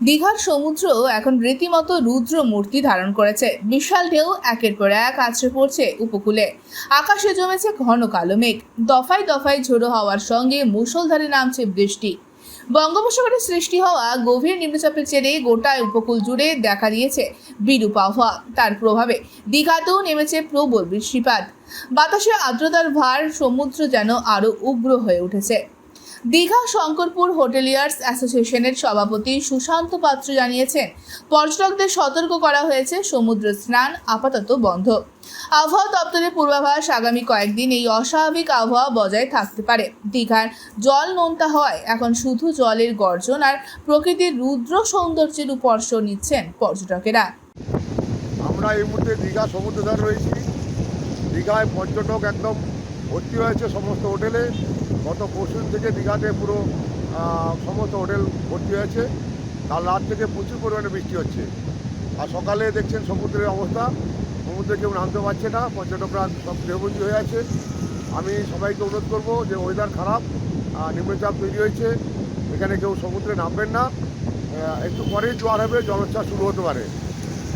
দীঘার সমুদ্র এখন রীতিমতো রুদ্র মূর্তি ধারণ করেছে। বিশাল ঢেউ একের পর এক আছড়ে পড়ছে উপকূলে। আকাশে জমেছে ঘন কালো মেঘ। দফায় দফায় ঝোড়ো হওয়ার সঙ্গে মুষলধারে নামছে বৃষ্টি। বঙ্গোপসাগরে সৃষ্টি হওয়া গভীর নিম্নচাপের জেরে গোটা উপকূল জুড়ে দেখা দিয়েছে বিরূপ আবহাওয়া। তার প্রভাবে দীঘাতেও নেমেছে প্রবল বৃষ্টিপাত। বাতাসে আর্দ্রতার ভার সমুদ্র যেন আরও উগ্র হয়ে উঠেছে। দীঘা শঙ্করপুর হোটেলিয়ার্স অ্যাসোসিয়েশনের সভাপতি সুশান্ত পাত্র জানিয়েছেন, পর্যটকদের সতর্ক করা হয়েছে, সমুদ্র স্নান আপাতত বন্ধ। আবহাওয়া দপ্তরের পূর্বাভাস আগামী কয়েকদিন এই অস্বাভাবিক আবহাওয়া বজায় থাকতে পারে। দীঘার জল নোনতা হওয়ায় এখন শুধু জলের গর্জন আর প্রকৃতির রুদ্র সৌন্দর্যের উপর্শ নিচ্ছেন পর্যটকেরা। আমরা এই মুহূর্তে দীঘা সমুদ্র ধারে রয়েছি। দীঘায় পর্যটক একদম ভর্তি হয়েছে সমস্ত হোটেলে। গত পরশু থেকে দীঘাতে পুরো সমস্ত হোটেল ভর্তি হয়েছে। কাল রাত থেকে প্রচুর পরিমাণে বৃষ্টি হচ্ছে। আর সকালে দেখছেন সমুদ্রের অবস্থা। সমুদ্রে কেউ নামতে পারছে না, পর্যটকরা সব গৃহবন্দী হয়ে আছে। আমি সবাইকে অনুরোধ করব যে ওয়েদার খারাপ নিম্নচাপ তৈরি হয়েছে। এখানে কেউ সমুদ্রে নামবেন না। একটু পরেই জোয়ার হবে, জলোচ্ছ্বাস শুরু হতে পারে।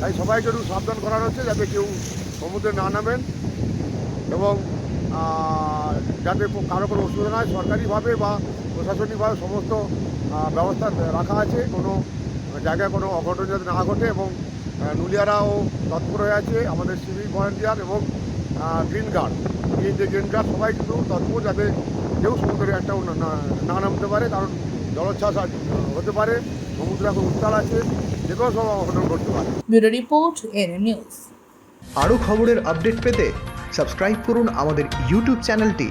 তাই সবাইকে একটু সাবধান করানো হচ্ছে যাতে কেউ সমুদ্রে না নামেন। এবং যাতে কারও কোনো অসুবিধা না হয় সরকারিভাবে বা প্রশাসনিকভাবে সমস্ত ব্যবস্থা রাখা আছে কোনো জায়গায় কোনো অঘটন যাতে না ঘটে এবং নুলিয়ারাও তৎপর হয়ে আছে আমাদের সিভিক ভলেন্টিয়ার এবং গ্রিন গার্ড। এই যে গ্রিন গার্ড সবাই কিন্তু তৎপর যাতে কেউ সমুদ্রে একটা না- নামতে পারে কারণ জলোচ্ছ্বাস হতে পারে সমুদ্র এখন উত্তাল আছে যে কোনো সময় অঘটন ঘটতে পারে। Bureau report N news. আরও খবরের আপডেট পেতে সাবস্ক্রাইব করুন আমাদের ইউটিউব চ্যানেলটি।